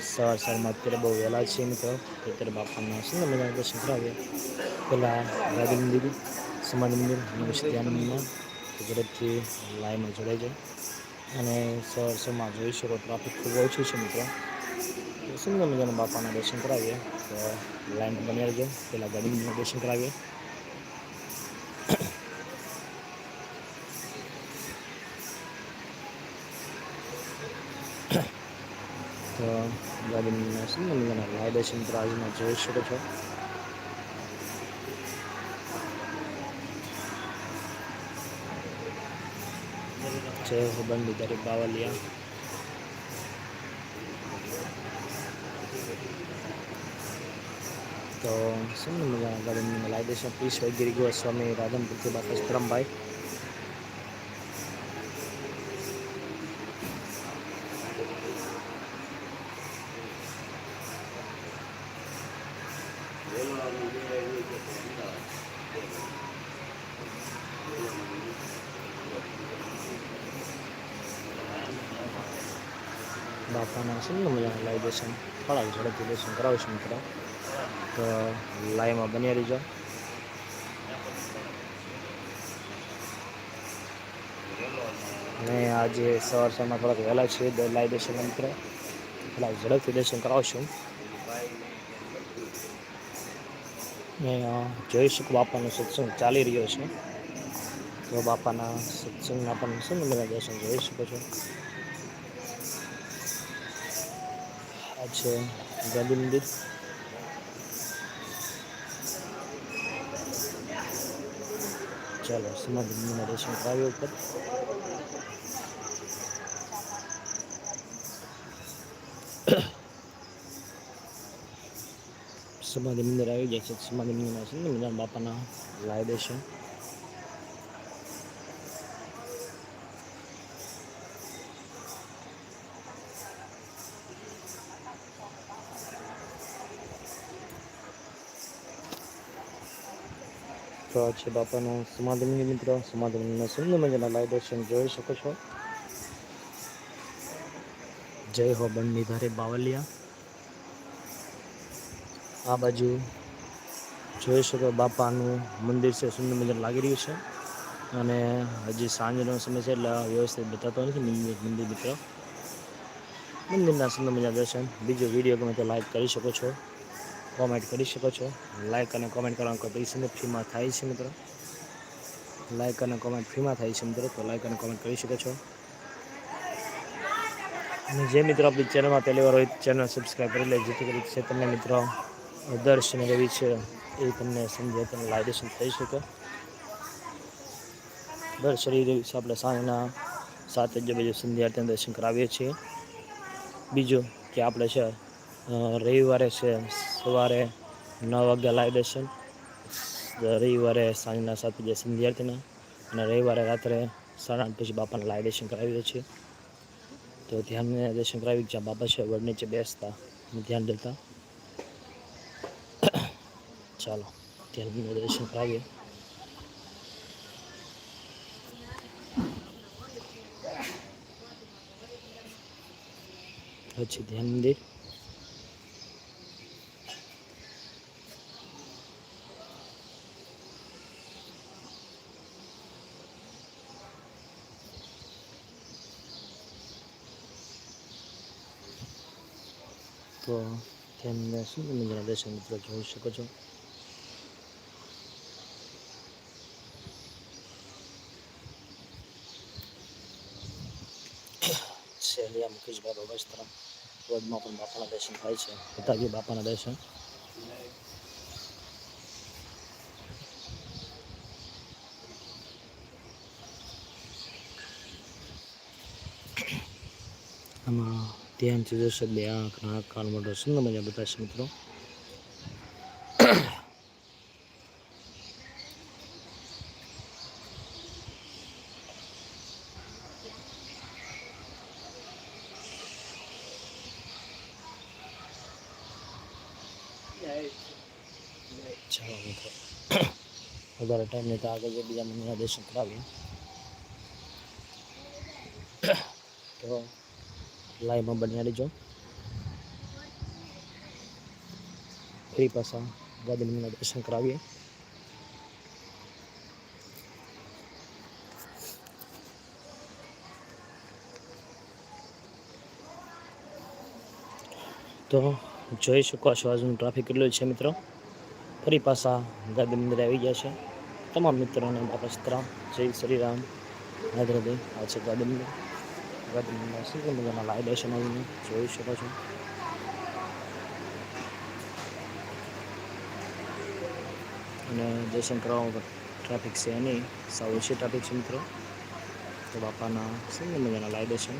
સવાર સવારમાં અત્યારે બહુ વહેલા છે મિત્રો. અત્યારે બાપાના સુંદર મજાના દર્શન કરાવીએ? પહેલાં રાધે મંદિર, સમાધિ મંદિર અને પછી ધ્યાન મંદિરમાં ઝડપથી લાઈનમાં જોડાઈ જાય અને સવાર સવારમાં જોઈ શકો ટ્રાફિક ખૂબ ઓછું છે મિત્રો. સુંદર મજાના બાપાના દર્શન કરાવીએ? તો લાઈન બની રહેજો. પહેલાં ગાડી મંદિરના દર્શન કરાવીએ. તો ગાડીના સુંદર મજાના મિત્રો આજના જોઈ શકો છો જય હો બંડી દરેક બાવલિયા તો સુંદર મજાના ગાડીની લાય છે પીસ વૈગિરી ગોસ્વામી રાધનપુરથી બાપા સ્તરમભાઈ છે. ને મજાના લાઈવ દર્શન થોડાક ઝડપથી દર્શન કરાવીશું મિત્રો. તો લાઈવમાં બની રહીજો. અને આજે સવાર સવારમાં થોડાક વહેલા છે લાઈવ દર્શન મિત્રો. થોડાક ઝડપથી દર્શન કરાવશું જોઈ શકો બાપાનો સત્સંગ ચાલી રહ્યો છે. તો બાપાના સત્સંગના પણ સુંદર મજાના દર્શન જોઈ શકો છો. આ છે. ગાંધી મંદિર ચાલો સમાધિ મંદિરના દર્શન કરાવ્યો ઉપર. સમાધિ મંદિર આવી જાય છે. સમાધિ મંદિરના ને બધા બાપાના લાય દર્શન તો છે બાપાનું સમાધિ મિત્ર. સમાધિ સુંદર મજાના લાય દર્શન જોઈ શકો છો. જય હો ધારે બાવલિયા. આ બાજુ જોઈ શકો બાપાનું મંદિર છે, સુંદર મજાનું લાગી રહ્યું છે. અને હજી સાંજનો સમય છે એટલે વ્યવસ્થિત બતાતો નથી. મંદિર મિત્રો. મંદિરના સુંદર મજા દર્શન. બીજો વીડિયો ગમે તો લાઈક કરી શકો છો. કોમેન્ટ કરી શકો છો. લાઇક અને કોમેન્ટ કરવાનું કોઈ પૈસા નથી ફ્રીમાં થાય છે મિત્રો. લાઇક અને કોમેન્ટ ફ્રીમાં થાય છે મિત્રો, તો લાઇક અને કોમેન્ટ કરી શકો છો. અને જે મિત્રો આપણી ચેનલમાં પહેલી વાર હોય ચેનલ સબસ્ક્રાઈબ કરી લે, જેથી કરી છે તમને મિત્રો દર્શન શનિ રવિ છે, એ તમને સમજે તમને દર્શન થઈ શકે. દર શનિ રવિ છે, આપણે સાંજના સાત વાગ્યા બજે સંધ્યા દર્શન કરાવીએ છીએ. બીજું કે આપણે છે રવિવારે છે સવારે નવ વાગ્યા લાઈવ દર્શન રવિવારે સાંજના સાત વાગ્યા સંધ્યાર્થીના અને રવિવારે રાત્રે સાડા આઠ પછી બાપાના લાઈવ દર્શન કરાવીએ છીએ. તો ધ્યાન દર્શન કરાવી જ્યાં બાપા છે, વડ નીચે બેસતા. અને ધ્યાન દેતા ચાલો, ધ્યાન દર્શન કરાવીએ. પછી ધ્યાન મંદિર. તો તેમને સુંદર મંદિરના દર્શન મિત્રો જોઈ શકો છો શેલિયા મુકેશભાઈ રોબસ્તરમ રોજમાં પણ બાપાના દર્શન થાય છે પિતાજી બાપાના દર્શન આમાં ધ્યાનથી જોશે બે આંખ નાક કાન મોઢો સુંદર મજા બતાવશે મિત્રો? મિત્રો. વધારે ટાઈમ નહીં તો આગળ જે બીજા મંદિરના દર્શન કરાવીએ. તો લાઈવમાં બન્યા રહેજો. ફરી પાછા મંદિરના દર્શન કરાવીએ. તો જોઈ શકો છો, આજનું ટ્રાફિક કેટલું છે મિત્રો. ફરી પાછા ગાંધી મંદિરે આવી ગયા છે. તમામ મિત્રોને બાપા સીતારામ જય શ્રી રામ. રાધે રાધે આ છે ગાંધી મંદિર સુંદર મજાના લાઈવ દર્શન આવીને જોઈ શકો છો અને દર્શન કરવા ટ્રાફિક છે નહીં. સાવ ઓછી ટ્રાફિક છે મિત્રો. તો બાપાના સિંગલ મજાના લાઈ દર્શન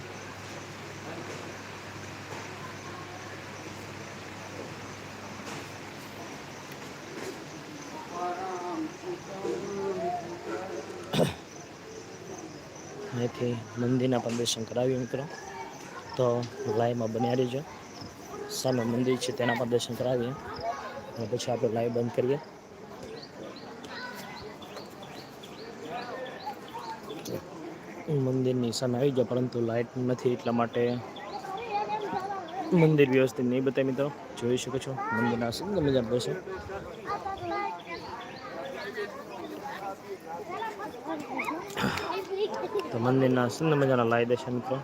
અહીંથી મંદિરના પણ દર્શન કરાવીએ મિત્રો. તો લાઈવમાં બન્યા રહેજો. સામે મંદિર છે, તેના પણ દર્શન કરાવીએ. અને પછી આપણે લાઈવ બંધ કરીએ. મંદિરની સામે આવી ગયા, પરંતુ લાઇટ નથી એટલા માટે મંદિર વ્યવસ્થિત નહીં બતાવી મિત્રો. જોઈ શકો છો, મંદિરના સુંદર મજા દર્શન તો મંદિરના સુંદર મજાના લાઈ દેશે મિત્રો.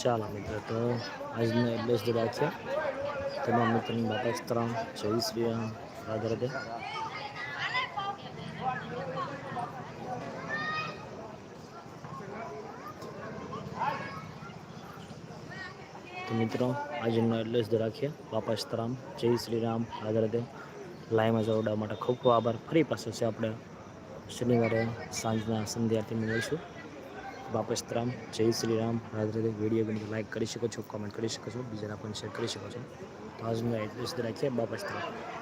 ચાલો મિત્રો, તો આજનો એડ્રેસ જ છે. તમામ મિત્રોની બાપા સ્તરામ જય રાધે રાધે. મિત્રો આજનો એટલો જ રાખીએ. બાપા સ્તરામ જય શ્રી રામ રાધે રાધે લાઈવમાં જોડાવા માટે ખૂબ ખૂબ આભાર. ફરી પાસે છે આપણે શનિવારે સાંજના સંધ્યાથી મળીશું. બાપસ્તરામ જય શ્રી રામ રાધે વીડિયો ગણી લાઈક કરી શકો છો, કોમેન્ટ કરી શકો છો, બીજાના પણ શેર કરી શકો છો. તો આજનો એડ્રેસ રાખીએ. બાપસ્તરામ